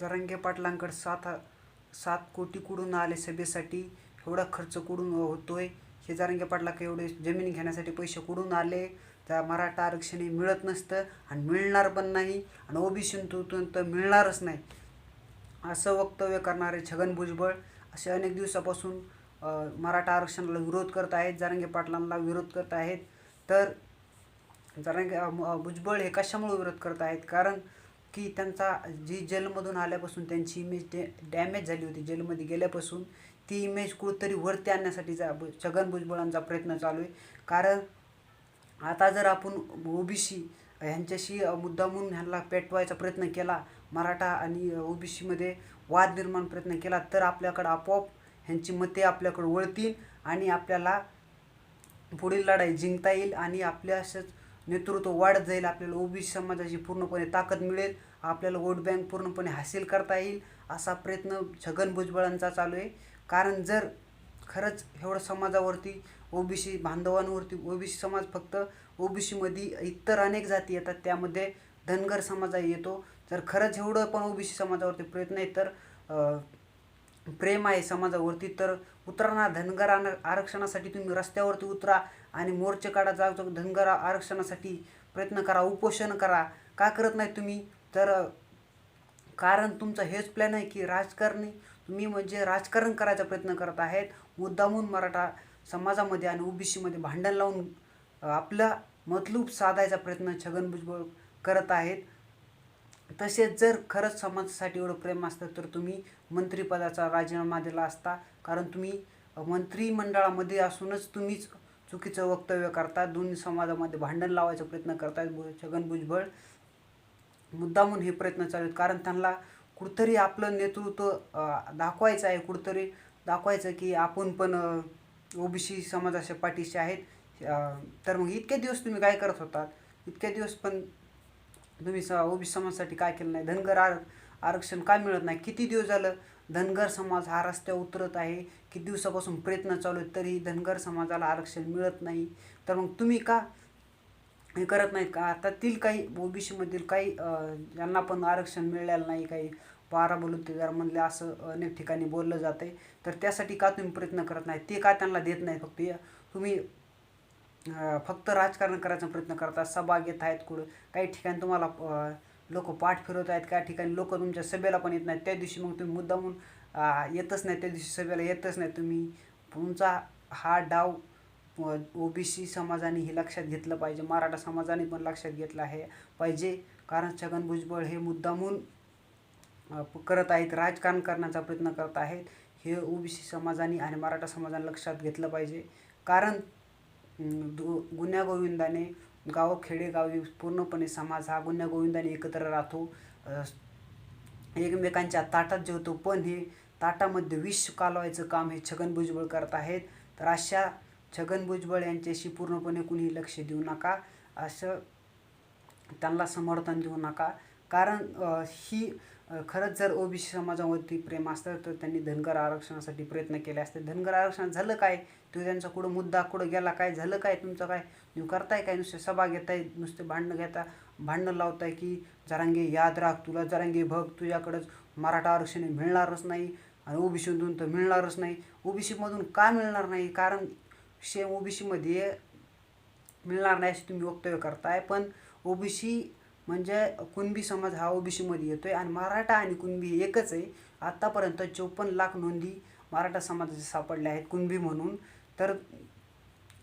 जरांगे पाटलांकडे सात सात कोटी कुडून आले सभेसाठी. एवढा खर्च कुठून होतोय? हे जरांगे पाटलाक एवढे जमीन घेण्यासाठी पैसे कुठून आले? त्या मराठा आरक्षण हे मिळत नसतं आणि मिळणार पण नाही आणि ओबीसीतून तर मिळणारच नाही. असं वक्तव्य करणारे छगन भुजबळ असे अनेक दिवसापासून मराठा आरक्षणाला विरोध करत आहेत जरांगे पाटलांना विरोध करत आहेत. तर जरांगे भुजबळ हे कशामुळे विरोध करत आहेत? कारण की त्यांचा जी जेलमधून आल्यापासून त्यांची इमेज डॅ डॅमेज झाली होती जेलमध्ये गेल्यापासून ती इमेज कुठंतरी वरती आणण्यासाठीचा जा छगन भुजबळांचा प्रयत्न चालू आहे. कारण आता जर आपण ओबीसी ह्यांच्याशी मुद्दा मुद्दामून ह्यांना पेटवायचा प्रयत्न केला मराठा आणि ओबीसीमध्ये वाद निर्माण प्रयत्न केला तर आपल्याकडं आपोआप ह्यांची मते आपल्याकडं वळतील आणि आपल्याला पुढील लढाई जिंकता येईल आणि आपल्या असंच नेतृत्व वाढत जाईल आपल्याला ओबीसी समाजाची पूर्णपणे ताकद मिळेल आपल्याला वोट बँक पूर्णपणे हासिल करता येईल असा प्रयत्न छगन भुजबळांचा चालू आहे. कारण जर खरंच एवढं समाजावरती ओबीसी बांधवांवरती ओबीसी समाज फक्त ओबीसीमध्ये इतर अनेक जाती येतात त्यामध्ये धनगर समाजही येतो. जर खरंच एवढं पण ओबीसी समाजावरती प्रयत्न आहे तर प्रेम आहे समाजावरती तर उतरा ना धनगर आरक्षणासाठी तुम्ही रस्त्यावरती उतरा आणि मोर्चे काढा जाऊ धनगर आरक्षणासाठी प्रयत्न करा उपोषण करा. का करत नाही तुम्ही? तर कारण तुमचा हेच प्लॅन आहे की राजकारणी तुम्ही म्हणजे राजकारण करायचा प्रयत्न करत आहेत. मुद्दामून मराठा समाजामध्ये आणि ओबीसीमध्ये भांडण लावून आपला मतलूब साधायचा प्रयत्न छगन भुजबळ करत आहेत. तसेच जर खरंच समाजासाठी एवढं प्रेम असतं तर तुम्ही मंत्रिपदाचा राजीनामा दिला असता. कारण तुम्ही मंत्रिमंडळामध्ये असूनच तुम्हीच चुकीचं वक्तव्य करता. दोन्ही समाजामध्ये भांडण लावायचा प्रयत्न करतायत छगन भुजबळ. मुद्दामून हे प्रयत्न चालू आहेत. कारण त्यांना कुठंतरी आपलं नेतृत्व दाखवायचं आहे. कुठंतरी दाखवायचं की आपण पण ओबीसी समाजाच्या पाठीशी आहेत. तर मग इतके दिवस तुम्ही काय करत होतात? इतके दिवस पण तुम्ही स ओबीसी समाजासाठी काय केलं नाही? धनगर आर आरक्षण का मिळत नाही? किती दिवस झालं धनगर समाज हा रस्त्यावर उतरत आहे? किती दिवसापासून प्रयत्न चालू आहेत तरीही धनगर समाजाला आरक्षण मिळत नाही? तर मग तुम्ही का हे करत नाहीत का? आतातील काही ओबीसीमधील काही ज्यांना पण आरक्षण मिळालेलं नाही काही बारा बलुतेदारमधले असं अनेक ठिकाणी बोललं जात आहे तर त्यासाठी का तुम्ही प्रयत्न करत नाही? ते का त्यांना देत नाही फक्त? या- तुम्ही फक्त राजकारण करायचा प्रयत्न करतात सभा घेत आहेत कुठं काही ठिकाणी तुम्हाला लोक पाठ फिरवत आहेत काही ठिकाणी लोक तुमच्या सभेला पण येत नाहीत. त्या दिवशी मग तुम्ही मुद्दामून येतच नाही त्या दिवशी सभेला येतच नाही तुम्ही. तुमचा हा डाव ओबीसी समाजाने हे लक्षात घेतलं पाहिजे. मराठा समाजाने पण लक्षात घेतलं आहे पाहिजे. कारण छगन भुजबळ हे मुद्दामून करत आहेत राजकारण करण्याचा प्रयत्न करत आहेत. हे ओबीसी समाजाने आणि मराठा समाजाने लक्षात घेतलं पाहिजे. कारण दु गुण्यागोविंदाने गाव खेडेगावी पूर्णपणे समाज हा गुण्यागोविंदाने एकत्र राहतो. एकमेकांच्या ताटात जेवतो पण हे ताटामध्ये विष कालवायचं काम हे छगन भुजबळ करत आहेत. तर अशा छगन भुजबळ यांच्याशी पूर्णपणे कुणी लक्ष देऊ नका. असं त्यांना समर्थन देऊ नका. कारण ही खरंच जर ओबीसी समाजावरती प्रेम असतं तर त्यांनी धनगर आरक्षणासाठी प्रयत्न केले असते. धनगर आरक्षण झालं काय? तो त्यांचा कुठं मुद्दा कुठं गेला काय झालं काय तुमचं काय? तुम्ही करताय काय? नुसते सभा घेताय नुसते भांडणं घेता भांडणं लावताय की जरांगे याद राख तुला जरांगे बघ तुझ्याकडंच मराठा आरक्षण मिळणारच नाही आणि ओबीसीमधून तर मिळणारच नाही. ओबीसीमधून का मिळणार नाही? कारण सेम ओबीसीमध्ये मिळणार नाही असे तुम्ही वक्तव्य करताय. पण ओबीसी म्हणजे कुणबी समाज हा ओबीसीमध्ये येतोय आणि मराठा आणि कुणबी हे एकच आहे. आत्तापर्यंत चोपन्न लाख नोंदी मराठा समाजाचे सापडल्या आहेत कुणबी म्हणून. तर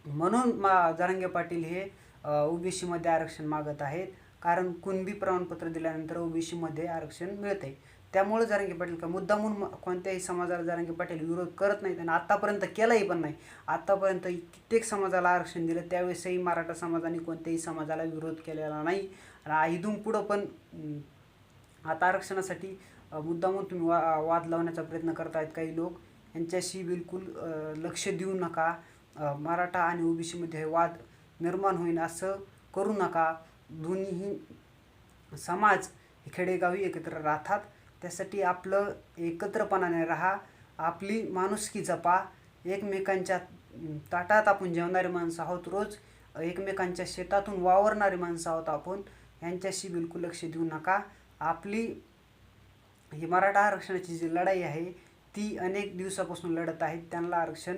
म्हणून मा जरांगे पाटील हे ओबीसीमध्ये आरक्षण मागत आहेत. कारण कुणबी प्रमाणपत्र दिल्यानंतर ओबीसीमध्ये आरक्षण मिळत आहे त्यामुळे जरांगे पाटील का मुद्दा म्हणून कोणत्याही समाजाला जरांगे पाटील विरोध करत नाहीत आणि आत्तापर्यंत केलाही पण नाही. आत्तापर्यंत कित्येक समाजाला आरक्षण दिलं त्यावेळेसही मराठा समाजाने कोणत्याही समाजाला विरोध केलेला नाही. आणि इथून पुढं पण आता आरक्षणासाठी मुद्दामून तुम्ही वा वाद लावण्याचा प्रयत्न करतायत काही लोक. यांच्याशी बिलकुल लक्ष देऊ नका. मराठा आणि ओबीसीमध्ये हे वाद निर्माण होईल असं करू नका. दोन्हीही समाज हे खेडेगावी एकत्र राहतात. त्यासाठी आपलं एकत्रपणाने राहा. आपली माणुसकी जपा. एकमेकांच्या ताटात आपण जेवणारे माणसं आहोत रोज. एकमेकांच्या शेतातून वावरणारे माणसं आहोत आपण. यांच्याशी बिलकुल लक्ष देऊ नका. आपली ही मराठा आरक्षणाची जी लढाई आहे ती अनेक दिवसापासून लढत आहेत. त्यांना आरक्षण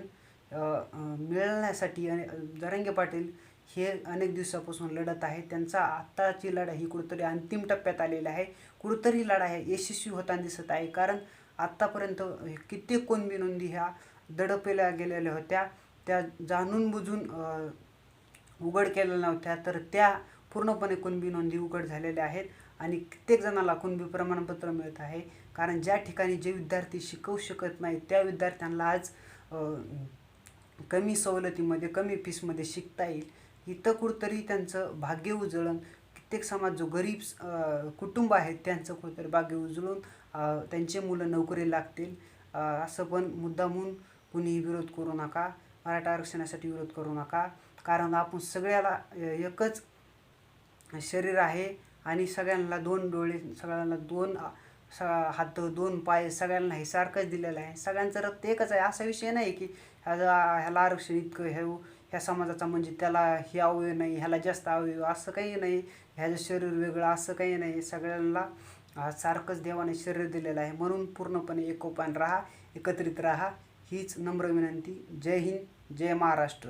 मिळण्यासाठी आणि जरांगे पाटील हे अनेक दिवसापासून लढत आहे त्यांचा आत्ताची लढाई ही कुठंतरी अंतिम टप्प्यात आलेली आहे. कुठंतरी लढाई यशस्वी होताना दिसत आहे. कारण आत्तापर्यंत कित्येक कोणबी नोंदी ह्या दडपल्या गेलेल्या होत्या. त्या जाणून बुजून उघड केलेल्या नव्हत्या. तर त्या पूर्णपणे कुणबी नोंदी उघड झालेल्या आहेत आणि कित्येक जणाला कुणबी प्रमाणपत्र मिळत आहे. कारण ज्या ठिकाणी जे विद्यार्थी शिकवू शकत नाहीत त्या विद्यार्थ्यांना आज कमी सवलतीमध्ये कमी फीसमध्ये शिकता येईल. इथं कुठंतरी त्यांचं भाग्य उजळून कित्येक समाज जो गरीब कुटुंब आहेत त्यांचं कुठंतरी भाग्य उजळून त्यांचे मुलं नोकरी लागतील. असं पण मुद्दामून कुणीही विरोध करू नका. मराठा आरक्षणासाठी विरोध करू नका. कारण आपण सगळ्याला एकच शरीर आहे आणि सगळ्यांना दोन डोळे सगळ्यांना दोन स हात दोन पाय सगळ्यांना हे सारखंच दिलेलं आहे. सगळ्यांचं रक्त एकच आहे. असा विषय नाही की ह्याला ह्याला आरक्षण इतकं हे ह्या समाजाचा म्हणजे त्याला हे अवयव नाही ह्याला जास्त अवयव असं काही नाही. ह्याचं शरीर वेगळं असं काही नाही. सगळ्यांना सारखंच देवाने शरीर दिलेलं आहे. म्हणून पूर्णपणे एकोपान राहा एकत्रित राहा. हीच नम्र विनंती. जय हिंद जय महाराष्ट्र.